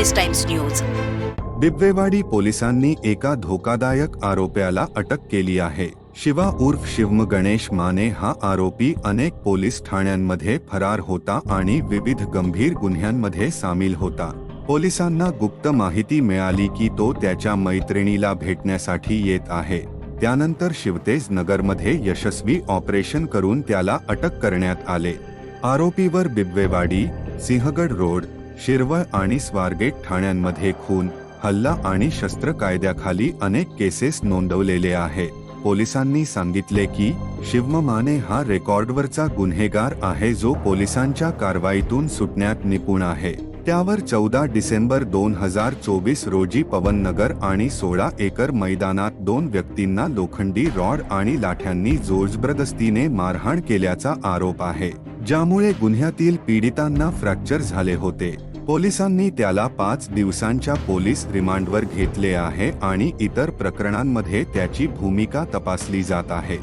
Police times news. Bibwewadi पोलिसांनी एका धोकादायक आरोप्याला अटक केली आहे. शिवा उर्फ शिवम गणेश माने हा आरोपी अनेक पोलीस ठाण्यांमध्ये फरार होता आणि विविध गंभीर गुन्ह्यांमध्ये सामील होता. पोलिसांना गुप्त माहिती मिळाली की तो त्याच्या मैत्रिणीला भेटण्यासाठी येत आहे. त्यानंतर शिवतेज नगरमध्ये यशस्वी ऑपरेशन करून त्याला अटक करण्यात आले. आरोपीवर बिबवेवाडी सिंहगड रोड शिरवळ आणि स्वारगेट ठाण्यांमध्ये खून हल्ला आणि शस्त्र कायद्याखाली अनेक केसेस नोंदवलेले आहे. पोलिसांनी सांगितले की शिवममाने हा रेकॉर्डवरचा गुन्हेगार आहे जो पोलिसांच्या कारवाईतून सुटण्यात निपुण आहे. त्यावर चौदा डिसेंबर दोन हजार चोवीस रोजी पवननगर आणि सोळा एकर मैदानात दोन व्यक्तींना लोखंडी रॉड आणि लाठ्यांनी जोरजबरदस्तीने मारहाण केल्याचा आरोप आहे ज्यामुळे गुन्ह्यातील पीडितांना फ्रॅक्चर झाले होते. पोलिसांनी त्याला पाच दिवसांच्या पोलीस रिमांडवर घेतले आहे आणि इतर प्रकरणांमध्ये त्याची भूमिका तपासली जात आहे.